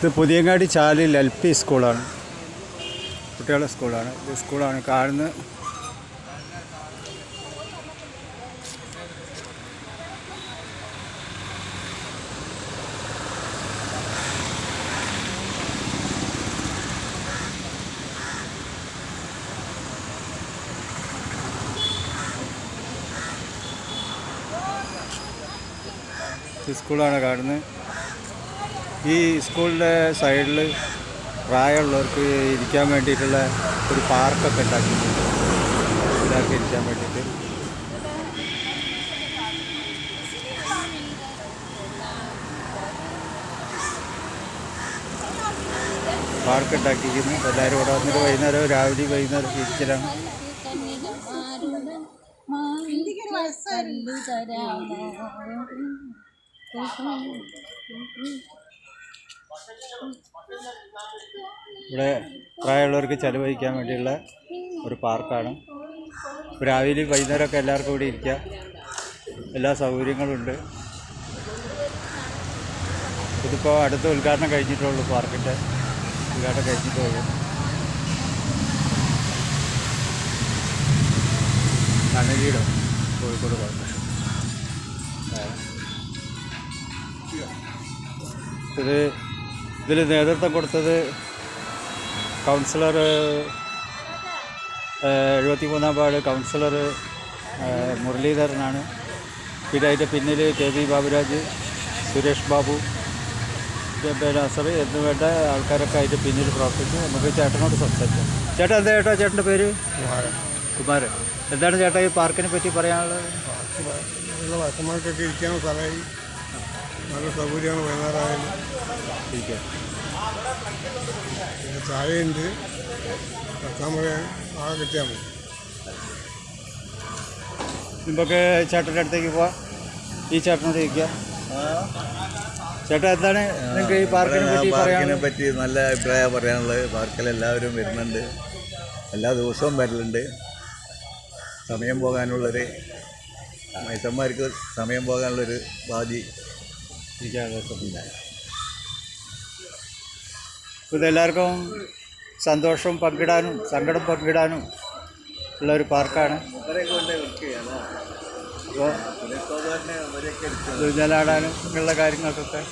ഇത് പുതിയങ്ങാടി ചാലിൽ L P സ്കൂളാണ്. കുട്ടികളുടെ സ്കൂളാണ്. ഇത് സ്കൂളാണ്. കാണുന്ന സ്കൂളാണ് കാണുന്നത്. ഈ സ്കൂളിന്റെ സൈഡിൽ പ്രായമുള്ളവർക്ക് ഇരിക്കാൻ വേണ്ടിയിട്ടുള്ള ഒരു പാർക്കൊക്കെ ഉണ്ടാക്കിയിട്ടുണ്ട് എല്ലാവർക്കും ഇരിക്കാൻ വേണ്ടിയിട്ട്. പാർക്ക് ഉണ്ടാക്കിയിരിക്കുന്നു. എല്ലാവരും ഇവിടെ വന്നിട്ട് വൈകുന്നേരം രാവിലെ വൈകുന്നേരം ഇരിക്കലാണ്. ഇവിടെ പ്രായമുള്ളവർക്ക് ചെലവഴിക്കാൻ വേണ്ടിയുള്ള ഒരു പാർക്കാണ്. രാവിലെ വൈകുന്നേരമൊക്കെ എല്ലാവർക്കും കൂടി ഇരിക്കാം. എല്ലാ സൗകര്യങ്ങളും ഉണ്ട് ഇതിപ്പോൾ അടുത്ത ഉദ്ഘാടനം കഴിഞ്ഞിട്ടുള്ളൂ പാർക്കിന്റെ ഉദ്ഘാടനം കഴിഞ്ഞിട്ടുള്ളൂ. കണ്ണലീടോ കോഴിക്കോട് പാർക്ക് ഇത് ഇതിൽ നേതൃത്വം കൊടുത്തത് കൗൺസിലർ എഴുപത്തി മൂന്നാം വാർഡ് കൗൺസിലർ മുരളീധരനാണ്. പിന്നെ അതിന്റെ പിന്നിൽ കെ വി ബാബുരാജ് സുരേഷ് ബാബു നസർ എന്ന് വേണ്ട ആൾക്കാരൊക്കെ അതിന്റെ പിന്നിൽ പ്രവർത്തിച്ച്. നമുക്ക് ചേട്ടനോട് സംസാരിക്കാം. ചേട്ടാ എന്താ ചേട്ടാ ചേട്ടന്റെ പേര്? കുമാരൻ. എന്താണ് ചേട്ടാ ഈ പാർക്കിനെ പറ്റി പറയാനുള്ളത്? വർഷമായിട്ടൊക്കെ ഇരിക്കാൻ സ്ഥലമായി നല്ല സൗകര്യമാണ് വൈകുന്നേരമായാലും. ഇരിക്കാം. പിന്നെ ചായയുണ്ട്. പത്താം മണി ആകെ കിട്ടിയാൽ മതി. നമുക്ക് ചേട്ടന്റെ അടുത്തേക്ക് പോവാം. ഈ ചേട്ടനോട് ചോദിക്കുക ചേട്ടാ എന്താണ് നിങ്ങൾക്ക് ഈ പാർക്കിനെ പറ്റി പാർക്കിനെ പറ്റി നല്ല അഭിപ്രായം പറയാനുള്ളത്. പാർക്കിൽ എല്ലാവരും വരുന്നുണ്ട്. എല്ലാ ദിവസവും വരലുണ്ട്. സമയം പോകാനുള്ളൊരു മനുഷ്യന്മാർക്ക് സമയം പോകാനുള്ളൊരു ബാധി ഇരിക്കാനുള്ള സംവിധാനം ഇതെല്ലാവർക്കും സന്തോഷം പങ്കിടാനും സങ്കടം പങ്കിടാനും ഉള്ള ഒരു പാർക്കാണ്. അപ്പോൾ ഊഞ്ഞാലാടാനും ഉള്ള കാര്യങ്ങൾക്കൊക്കെ.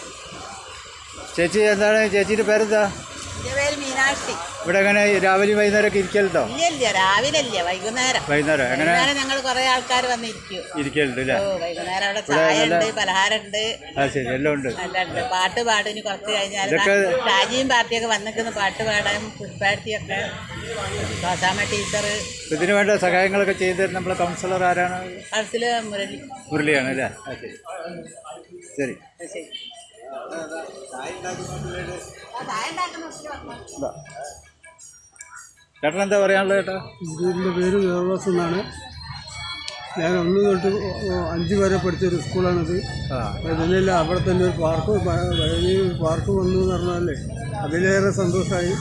ചേച്ചി എന്താണ്? ചേച്ചിയുടെ പേരെന്താ? ഇവിടെ എങ്ങനെ രാവിലെ വൈകുന്നേരമൊക്കെ ഇരിക്കലുണ്ടോ? ഇല്ല രാവിലെ ഇല്ല വൈകുന്നേരം. വൈകുന്നേരം. എങ്ങനെ? വൈകുന്നേരം ഞങ്ങൾ കുറെ ആൾക്കാർ വന്നിരിക്കും. ഇരിക്കലുണ്ട് അല്ലേ? വൈകുന്നേരം അവിടെ ചായ ഉണ്ട് പലഹാരം ഉണ്ട് ശരി എല്ലാം ഉണ്ട്. ഉണ്ട്. പാട്ട് പാടിന് കുറച്ച് കഴിഞ്ഞാൽ രാജിയും പാർട്ടിയൊക്കെ വന്നിരിക്കുന്നു. പാട്ട് പാടാൻ പുഷ്പാർത്തിയൊക്കെ കോസാമ ടീച്ചർ ഇതിനു വേണ്ട സഹായങ്ങളൊക്കെ ചെയ്ത് തരുന്ന നമ്മളെ കൗൺസിലർ ആരാണ്? കൗൺസിലർ മുരളി. മുരളിയാണ് അല്ലേ? ശരി. ശരി. ചേട്ടൻ എന്താ പറയാനുള്ളത് ചേട്ടാ? എന്റെ പേര് ദേവദാസ് എന്നാണ്. ഞാൻ ഒന്ന് തൊട്ട് അഞ്ച് വരെ പഠിച്ചൊരു സ്കൂളാണിത്. അതിലല്ല അവിടെ തന്നെ ഒരു പാർക്ക് വഴി ഒരു പാർക്ക് വന്നു എന്ന് പറഞ്ഞാലേ അതിലേറെ സന്തോഷമായി.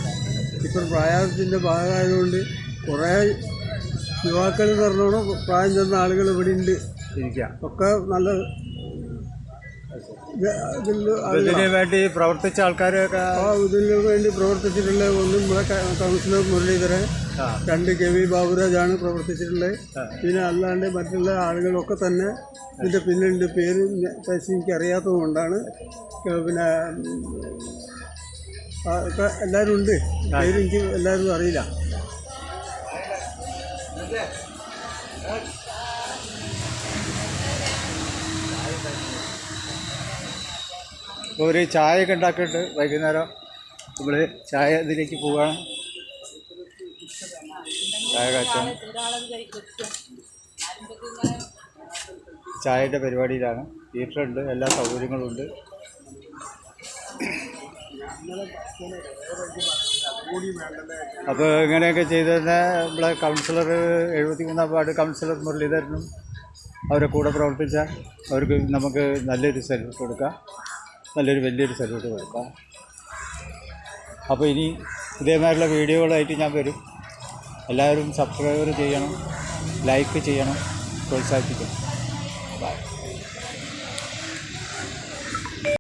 ഇപ്പം പ്രായത്തിന്റെ ഭാഗമായതുകൊണ്ട് കുറേ യുവാക്കൾ എന്ന് പറഞ്ഞോണം പ്രായം ചെന്ന ആളുകൾ ഇവിടെ ഉണ്ട് ഇരിക്കുക ഒക്കെ നല്ല ഇതിന് വേണ്ടി പ്രവർത്തിച്ച ആ ഇതിന് വേണ്ടി പ്രവർത്തിച്ചിട്ടുള്ള ഒന്നും കൗൺസിലർ മുരളീധരൻ രണ്ട് കെ വി ബാബുരാജാണ് പ്രവർത്തിച്ചിട്ടുള്ളത്. പിന്നെ അല്ലാണ്ട് മറ്റുള്ള ആളുകളൊക്കെ തന്നെ ഇതിന്റെ പിന്നിലുണ്ട്. പേര് എനിക്ക് അറിയാത്തത് കൊണ്ടാണ്. പിന്നെ എല്ലാവരും ഉണ്ട്. പേര് എനിക്ക് എല്ലാവരും അറിയില്ല. ഇപ്പോൾ ഒരു ചായയൊക്കെ ഉണ്ടാക്കിയിട്ട് വൈകുന്നേരം നമ്മൾ ചായ ഇതിലേക്ക് പോവുകയാണ് ചായ കാച്ചാണ്. ചായയുടെ പരിപാടിയിലാണ്. തിയേറ്ററുണ്ട് എല്ലാ സൗകര്യങ്ങളും ഉണ്ട്. അപ്പോൾ ഇങ്ങനെയൊക്കെ ചെയ്ത് തന്നെ നമ്മളെ കൗൺസിലർ എഴുപത്തി മൂന്നാം വാർഡ് കൗൺസിലർ മുരളീധരനും അവരെ കൂടെ പ്രവർത്തിച്ച അവർക്ക് നമുക്ക് നല്ലൊരു സെൽഫ് കൊടുക്കാം. നല്ലൊരു വലിയൊരു സല്യൂട്ട് കൊടുക്കാം. അപ്പോൾ ഇനി ഇതേമാതിരിയുള്ള വീഡിയോകളായിട്ട് ഞാൻ വരും. എല്ലാവരും സബ്സ്ക്രൈബർ ചെയ്യണം ലൈക്ക് ചെയ്യണം പ്രോത്സാഹിപ്പിക്കണം.